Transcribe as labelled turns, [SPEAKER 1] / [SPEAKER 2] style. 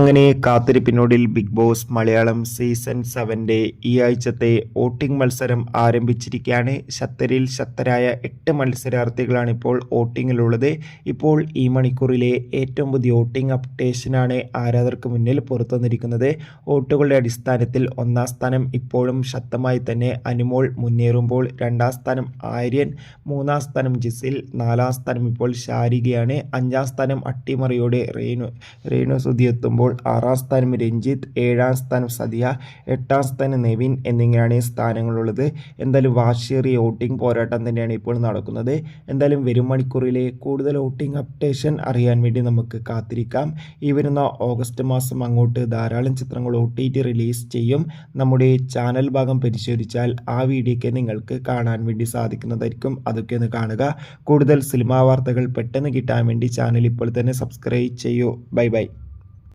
[SPEAKER 1] അങ്ങനെ കാത്തിരിപ്പിനോടിൽ big boss Malayalam season സെവന്റെ ഈ ആഴ്ചത്തെ വോട്ടിംഗ് മത്സരം ആരംഭിച്ചിരിക്കുകയാണ്. ശത്തരിൽ ശക്തരായ എട്ട് മത്സരാർത്ഥികളാണ് ഇപ്പോൾ വോട്ടിങ്ങിലുള്ളത്. ഇപ്പോൾ ഈ മണിക്കൂറിലെ ഏറ്റവും പുതിയ വോട്ടിംഗ് അപ്ഡേഷനാണ് ആരാധകർക്ക് മുന്നിൽ പുറത്തുവന്നിരിക്കുന്നത്. വോട്ടുകളുടെ അടിസ്ഥാനത്തിൽ ഒന്നാം സ്ഥാനം ഇപ്പോഴും ശക്തമായി തന്നെ അനുമോൾ മുന്നേറുമ്പോൾ രണ്ടാം സ്ഥാനം ആര്യൻ മൂന്നാം സ്ഥാനം ജിസിൽ നാലാം സ്ഥാനം ഇപ്പോൾ ശാരികയാണ് അഞ്ചാം സ്ഥാനം അട്ടിമറിയോടെ റേണു റേണു സുധി എത്തുമ്പോൾ ആറാം സ്ഥാനം രഞ്ജിത്ത് ഏഴാം സ്ഥാനം സദിയ എട്ടാം സ്ഥാനം നെവിൻ എന്നിങ്ങനെയാണ് ഈ സ്ഥാനങ്ങളുള്ളത്. എന്തായാലും വാശിയേറിയ വോട്ടിംഗ് പോരാട്ടം തന്നെയാണ് ഇപ്പോൾ നടക്കുന്നത്. എന്തായാലും വരും മണിക്കൂറിലെ കൂടുതൽ വോട്ടിംഗ് അപ്ഡേഷൻ അറിയാൻ വേണ്ടി നമുക്ക് കാത്തിരിക്കാം. ഈ വരുന്ന ഓഗസ്റ്റ് മാസം അങ്ങോട്ട് ധാരാളം ചിത്രങ്ങൾ ഒ ടി ടി റിലീസ് ചെയ്യും. നമ്മുടെ ചാനൽ ഭാഗം പരിശോധിച്ചാൽ ആ വീഡിയോയ്ക്ക് നിങ്ങൾക്ക് കാണാൻ വേണ്ടി സാധിക്കുന്നതായിരിക്കും. അതൊക്കെ ഒന്ന് കാണുക. കൂടുതൽ സിനിമാ വാർത്തകൾ പെട്ടെന്ന് കിട്ടാൻ വേണ്ടി ചാനൽ ഇപ്പോൾ തന്നെ സബ്സ്ക്രൈബ് ചെയ്യൂ. Bye bye.